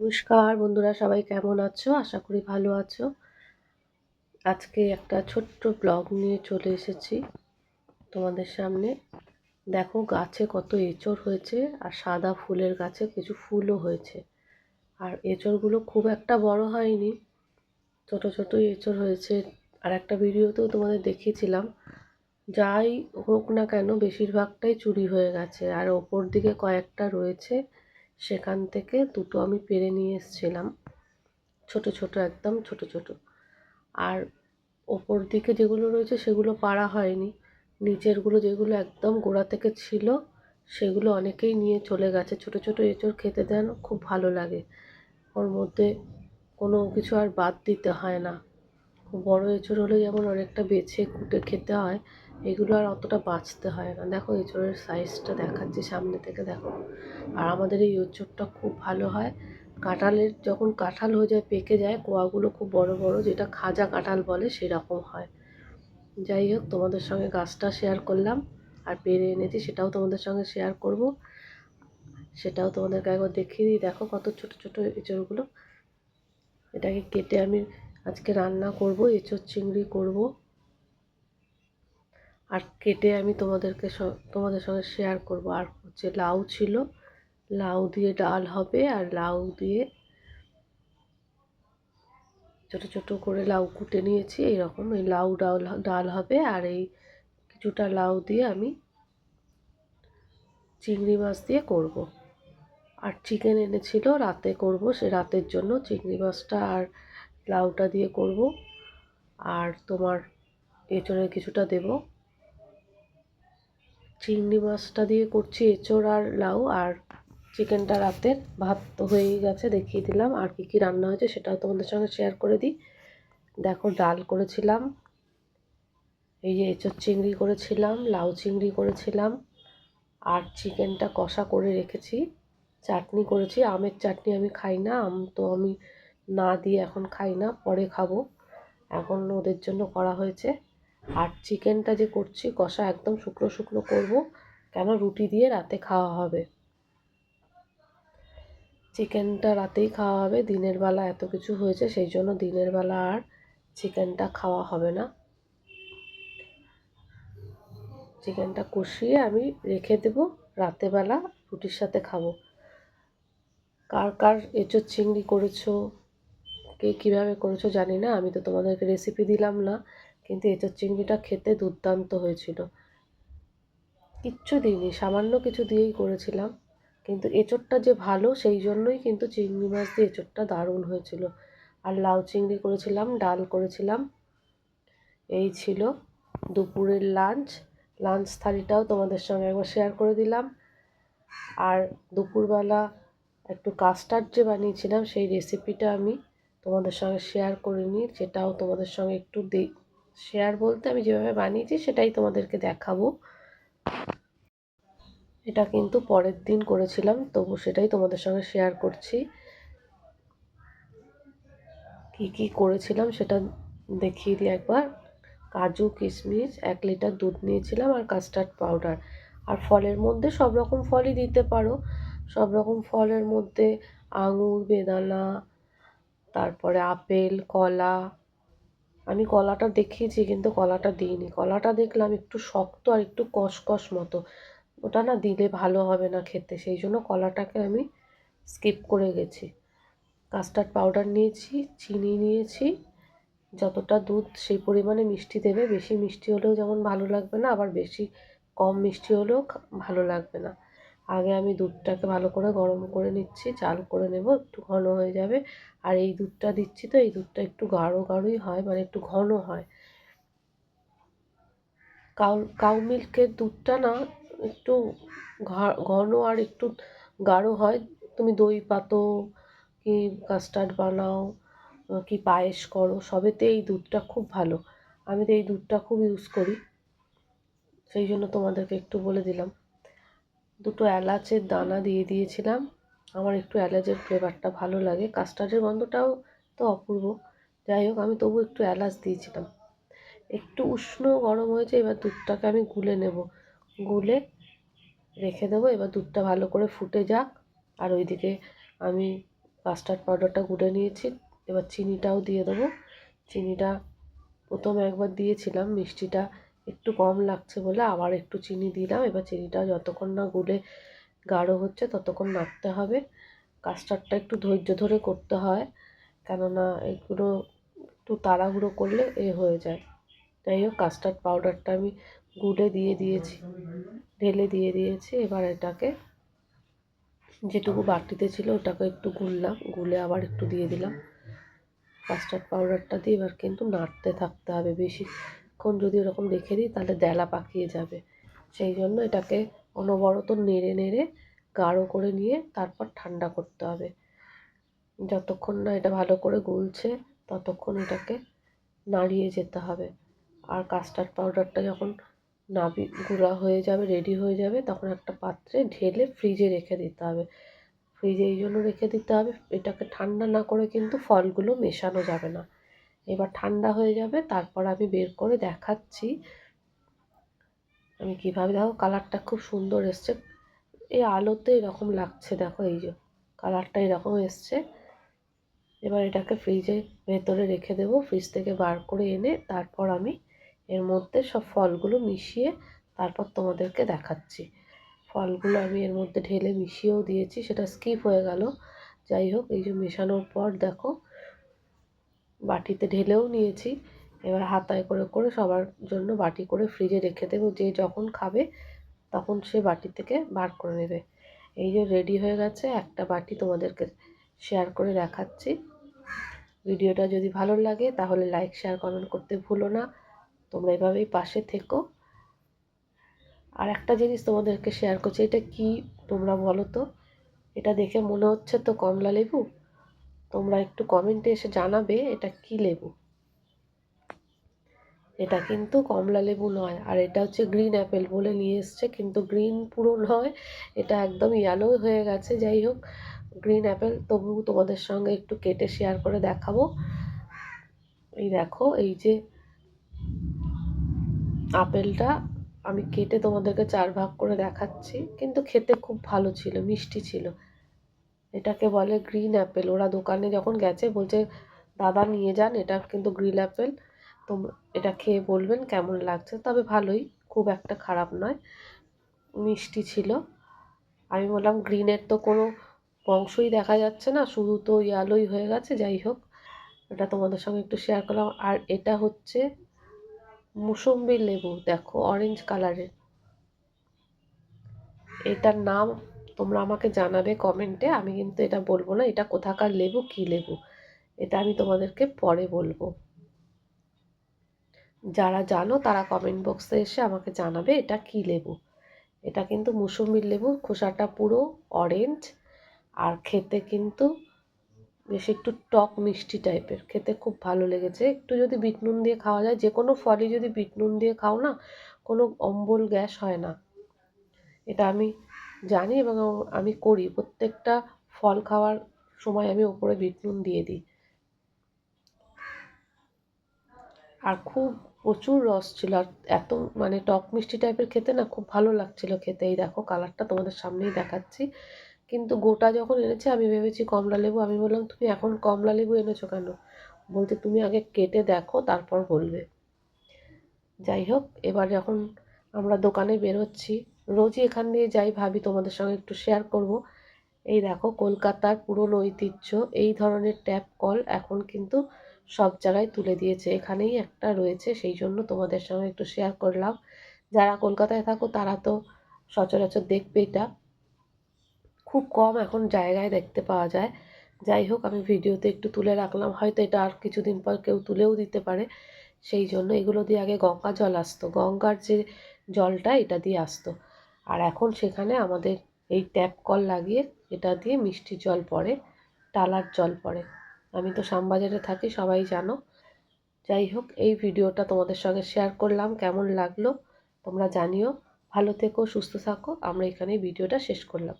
নমস্কার বন্ধুরা, সবাই কেমন আছো? আশা করি ভালো আছো। আজকে একটা ছোট্ট ব্লগ নিয়ে চলে এসেছি তোমাদের সামনে। দেখো, গাছে কত এঁচড় হয়েছে আর সাদা ফুলের গাছে কিছু ফুলও হয়েছে। আর এঁচড়গুলো খুব একটা বড় হয়নি, ছোট ছোট এঁচড় হয়েছে। আর একটা ভিডিওতেও তোমাদের দেখিয়েছিলাম, যাই হোক না কেন বেশিরভাগটাই চুরি হয়ে গেছে। আর ওপর দিকে কয়েকটা রয়েছে সেখান থেকে দুটো আমি পেরে নিয়ে এসেছিলাম। ছোট ছোট, একদম ছোট ছোট। আর ওপর দিকে যেগুলো রয়েছে সেগুলো পাড়া হয়নি। নিচেরগুলো যেগুলো একদম গোড়া থেকে ছিল, সেগুলো অনেকেই নিয়ে চলে গেছে। ছোট ছোট এঁচড় খেতে দেন, খুব ভালো লাগে। ওর মধ্যে কোনো কিছু আর বাদ দিতে হয় না। বড়ো এঁচড় হলে যেমন অনেকটা বেছে কুটে খেতে হয় এগুলো আর অতটা বাঁচতে হয় না। দেখো এঁচড়ের সাইজটা দেখাচ্ছি সামনে থেকে, দেখো। আর আমাদের এই এঁচড়টা খুব ভালো হয়। কাঁঠালের যখন কাঁঠাল হয়ে যায়, পেকে যায়, কোয়াগুলো খুব বড় বড়, যেটা খাজা কাঁঠাল বলে সেরকম হয়। যাই হোক, তোমাদের সঙ্গে গাছটা শেয়ার করলাম। আর পেরে এনেছি, সেটাও তোমাদের সঙ্গে শেয়ার করব। সেটাও তোমাদেরকে একবার দেখিয়ে দিই। দেখো কত ছোট ছোট এঁচড়গুলো। এটাকে কেটে আমি আজকে রান্না করব, এঁচড় চিংড়ি করব। আর কেটে আমি তোমাদেরকে তোমাদের সঙ্গে শেয়ার করব। আর হচ্ছে লাউ ছিল, লাউ দিয়ে ডাল হবে আর লাউ দিয়ে ছোট ছোট করে লাউ কুটে নিয়েছি, এইরকম। এই লাউ ডাল ডাল হবে আর এই কিছুটা লাউ দিয়ে আমি চিংড়ি মাছ দিয়ে করব। আর চিকেন এনেছিল, রাতে করব, সে রাতের জন্য চিংড়ি মাছটা আর লাউটা দিয়ে করব। আর তোমার এঁচড়ের কিছুটা দেব। চিংড়ি মাছটা দিয়ে করছি এঁচড় আর লাউ আর চিকেনটা রাতের ভাত হয়েই গেছে, দেখিয়ে দিলাম আর কী কী রান্না হয়েছে সেটাও তোমাদের সঙ্গে শেয়ার করে দিই। দেখো ডাল করেছিলাম, এই যে এঁচড় চিংড়ি করেছিলাম, লাউ চিংড়ি করেছিলাম আর চিকেনটা কষা করে রেখেছি, চাটনি করেছি, আমের চাটনি আমি খাই না, আম তো আমি না দিয়ে এখন খাই না, পরে খাব, এখন ওদের জন্য করা হয়েছে। আর চিকেনটা যে করছি, কষা একদম শুকনো শুকনো করব। কেন? রুটি দিয়ে রাতে খাওয়া হবে। চিকেনটা রাতেই খাওয়া হবে। দিনের বেলা এত কিছু হয়েছে, সেই জন্য দিনের বেলা আর চিকেনটা খাওয়া হবে না। চিকেনটা কষিয়ে আমি রেখে দেব। রাতেবেলা রুটির সাথে খাব। কার কার এঁচোর চিংড়ি করেছ? কে কীভাবে করেছ জানি না। আমি তো তোমাদেরকে রেসিপি দিলাম না। কিন্তু এঁচোর চিংড়িটা খেতে দুর্দান্ত হয়েছিল। কিচ্ছু দিইনি, সামান্য কিছু দিয়েই করেছিলাম। কিন্তু এঁচোড়টা যে ভালো, সেই জন্যই কিন্তু চিংড়ি মাছ দিয়ে এঁচোড়টা দারুণ হয়েছিল। আর লাউ চিংড়ি করেছিলাম, ডাল করেছিলাম। এই ছিল দুপুরের লাঞ্চ। লাঞ্চ থালিটাও তোমাদের সঙ্গে একবার শেয়ার করে দিলাম। আর দুপুরবেলা একটু কাস্টার্ড যে বানিয়েছিলাম, সেই রেসিপিটা আমি তোমাদের সঙ্গে শেয়ার করে নিই সেটাও তোমাদের সঙ্গে একটু শেয়ার বলতে আমি যেভাবে বানিয়েছি সেটাই তোমাদেরকে দেখাবো। এটা কিন্তু পরের দিন করেছিলাম, তবু সেটাই তোমাদের সঙ্গে শেয়ার করছি। কি কি করেছিলাম সেটা দেখিয়ে দিই একবার। কাজু, কিশমিশ, এক লিটার দুধ নিয়েছিলাম আর কাস্টার্ড পাউডার আর ফলের মধ্যে সব রকম ফলই দিতে পারো। সব রকম ফলের মধ্যে আঙুর, বেদানা, তারপরে আপেল, কলা আমি কলাটা দেখিয়েছি কিন্তু কলাটা দিইনি। কলাটা দেখলাম একটু শক্ত আর একটু কসকস মতো। ওটা না দিলে ভালো হবে না খেতে, সেই জন্য কলাটাকে আমি স্কিপ করে গেছি। কাস্টার্ড পাউডার নিয়েছি, চিনি নিয়েছি। যতটা দুধ সেই পরিমাণে মিষ্টি দেবে। বেশি মিষ্টি হলেও যেমন ভালো লাগবে না, আবার বেশি কম মিষ্টি হলেও ভালো লাগবে না। আগে আমি দুধটাকে ভালো করে গরম করে নিচ্ছি, চাল করে নেব, একটু ঘন হয়ে যাবে। আর এই দুধটা দিচ্ছি তো, এই দুধটা একটু গাঢ় গাঢ়ই হয় মানে একটু ঘন হয়। কাউ কাউ মিল্কের দুধটা না, একটু ঘন আর একটু গাঢ় হয়। তুমি দই পাতো কি কাস্টার্ড বানাও কি পায়েস করো, সবেতে এই দুধটা খুব ভালো। আমি তো এই দুধটা খুব ইউজ করি। সেই জন্য তোমাদেরকে একটু বলে দিলাম। দুটো এলাচের দানা দিয়ে দিয়েছিলাম। আমার একটু এলাচের ফ্লেভারটা ভালো লাগে। কাস্টার্ডের গন্ধটাও তো অপূর্ব। যাই হোক, আমি তবু একটু এলাচ দিয়েছিলাম। একটু উষ্ণ গরম হয়েছে, এবার দুধটাকে আমি গুলে নেব। গুলে রেখে দেবো। এবার দুধটা ভালো করে ফুটে যাক। আর ওইদিকে আমি কাস্টার্ড পাউডারটা গুলে নিয়েছি। এবার চিনিটাও দিয়ে দেবো। চিনিটা প্রথমে একবার দিয়েছিলাম। মিষ্টিটা একটু কম লাগছে বলে আবার একটু চিনি দিলাম এবার চিনিটা যতক্ষণ না গুলে গাঢ় হচ্ছে ততক্ষণ নাড়তে হবে। কাস্টার্ডটা একটু ধৈর্য ধরে করতে হয়, কেননা এগুলো একটু তাড়াহুড়ো করলে এ হয়ে যায়। যাই হোক, কাস্টার্ড পাউডারটা আমি গুলে দিয়ে দিয়েছি, ঢেলে দিয়ে দিয়েছি। এবার এটাকে যেটুকু বাটিতে ছিল ওটাকে একটু গুললাম, গুলে আবার একটু দিয়ে দিলাম। কাস্টার্ড পাউডারটা দিয়ে এবার কিন্তু নাড়তে থাকতে হবে বেশিক্ষণ যদি ওরকম রেখে দিই, তাহলে দেলা পাকিয়ে যাবে। সেই জন্য এটাকে অনবরত নেড়ে নেড়ে গাঢ় করে নিয়ে তারপর ঠান্ডা করতে হবে। যতক্ষণ না এটা ভালো করে গুলছে, ততক্ষণ এটাকে নাড়িয়ে যেতে হবে। আর কাস্টার্ড পাউডারটা যখন নাবি, গুঁড়া হয়ে যাবে রেডি হয়ে যাবে, তখন একটা পাত্রে ঢেলে ফ্রিজে রেখে দিতে হবে। ফ্রিজে এই জন্য রেখে দিতে হবে, এটাকে ঠান্ডা না করে কিন্তু ফলগুলো মেশানো যাবে না। এবার ঠান্ডা হয়ে যাবে, তারপর আমি বের করে দেখাচ্ছি। আমি কীভাবে, দেখো কালারটা খুব সুন্দর এসছে। এই আলোতে এরকম লাগছে, দেখো এই যে কালারটা এরকম এসছে। এবার এটাকে ফ্রিজে ভেতরে রেখে দেবো, ফ্রিজ থেকে বার করে এনে তারপর আমি এর মধ্যে সব ফলগুলো মিশিয়ে তারপর তোমাদেরকে দেখাচ্ছি। ফলগুলো আমি এর মধ্যে ঢেলে মিশিয়েও দিয়েছি, সেটা স্কিপ হয়ে গেল। যাই হোক, এই যে মেশানোর পর দেখো বাটিতে ঢেলেও নিয়েছি। এবার হাতায় করে করে সবার জন্য বাটি করে ফ্রিজে রেখে দেবো। যে যখন খাবে তখন সে বাটি থেকে বার করে নেবে। এই যে রেডি হয়ে গেছে, একটা বাটি তোমাদেরকে শেয়ার করে দেখাচ্ছি। ভিডিওটা যদি ভালো লাগে তাহলে লাইক শেয়ার কমেন্ট করতে ভুলো না। তোমরা এভাবেই পাশে থেকো। আর একটা জিনিস তোমাদেরকে শেয়ার করছি, এটা কি তোমরা বলো তো? এটা দেখে মনে হচ্ছে তো কমলা লেবু? তোমরা একটু কমেন্টে এসে জানাবে এটা কি লেবু। এটা কিন্তু কমলা লেবু নয়, আর এটা হচ্ছে গ্রিন অ্যাপেল বলে নিয়ে এসছে, কিন্তু গ্রিন পুরো নয়, এটা একদম ইয়েলো হয়ে গেছে, যাই হোক গ্রিন অ্যাপেল তবু তোমাদের সঙ্গে একটু কেটে শেয়ার করে দেখাবো। এই দেখো, এই যে আপেলটা আমি কেটে তোমাদেরকে চার ভাগ করে দেখাচ্ছি, কিন্তু খেতে খুব ভালো ছিল, মিষ্টি ছিল। এটাকে বলে গ্রিন অ্যাপেল ওরা দোকানে যখন গেছে, বলছে, দাদা নিয়ে যান, এটা কিন্তু গ্রিন অ্যাপেল তো এটা খেয়ে বলবেন কেমন লাগছে? তবে ভালোই, খুব একটা খারাপ নয়, মিষ্টি ছিল। আমি বললাম গ্রিনের তো কোনো বংশই দেখা যাচ্ছে না, শুধু তো ইয়ালোই হয়ে গেছে, যাই হোক। এটা তোমাদের সঙ্গে একটু শেয়ার করলাম। আর এটা হচ্ছে মুসম্বি লেবু, দেখো অরেঞ্জ কালারের এটার নাম তোমরা আমাকে জানাবে কমেন্টে আমি কিন্তু এটা বলব না, এটা কোথাকার লেবু, কী লেবু? এটা আমি তোমাদেরকে পরে বলব। যারা জানো তারা কমেন্ট বক্সে এসে আমাকে জানাবে এটা কী লেবু। এটা কিন্তু মুসম্বির লেবু, খোসাটা পুরো অরেঞ্জ আর খেতে কিন্তু বেশ একটু টক মিষ্টি টাইপের খেতে খুব ভালো লেগেছে। একটু যদি বিট নুন দিয়ে খাওয়া যায় যে কোনো ফলই যদি বিট নুন দিয়ে খাও না, কোনো অম্বল গ্যাস হয় না। এটা আমি জানি এবং আমি করি। প্রত্যেকটা ফল খাওয়ার সময় আমি ওপরে বিট নুন দিয়ে দিই। আর খুব প্রচুর রস ছিল। আর এত মানে টক মিষ্টি টাইপের খেতে না খুব ভালো লাগছিল খেতে। এই দেখো কালারটা তোমাদের সামনেই দেখাচ্ছি। কিন্তু গোটা যখন এনেছে, আমি ভেবেছি কমলা লেবু। আমি বললাম, তুমি এখন কমলা লেবু এনেছো কেন? বলতে তুমি আগে কেটে দেখো, তারপর বলবে। যাই হোক, এবার যখন আমরা দোকানে বেরোচ্ছি রোজই এখান দিয়ে যাই ভাবি তোমাদের সঙ্গে একটু শেয়ার করব। এই দেখো, কলকাতার পুরনো ঐতিহ্য, এই ধরনের ট্যাপ কল এখন কিন্তু সব জায়গায় তুলে দিয়েছে। এখানেই একটা রয়েছে, সেই জন্য তোমাদের সঙ্গে একটু শেয়ার করলাম। যারা কলকাতায় থাকো, তারা তো সচরাচর দেখবে এটা। খুব কম এখন জায়গায় দেখতে পাওয়া যায়। যাই হোক, আমি ভিডিওতে একটু তুলে রাখলাম। হয়তো এটা আর কিছুদিন পর কেউ তুলেও দিতে পারে। সেই জন্য এগুলো দিয়ে আগে গঙ্গা জল আসতো। গঙ্গার যে জলটা, এটা দিয়ে আসতো। আর এখন সেখানে আমাদের এই ট্যাপ কল লাগিয়ে এটা দিয়ে মিষ্টি জল পড়ে, টালার জল পড়ে। আমি তো শ্যামবাজারে থাকি, সবাই জানো। যাই হোক, এই ভিডিওটা তোমাদের সঙ্গে শেয়ার করলাম, কেমন লাগল তোমরা জানিও। ভালো থেকো, সুস্থ থাকো, আমরা এখানেই ভিডিওটা শেষ করলাম।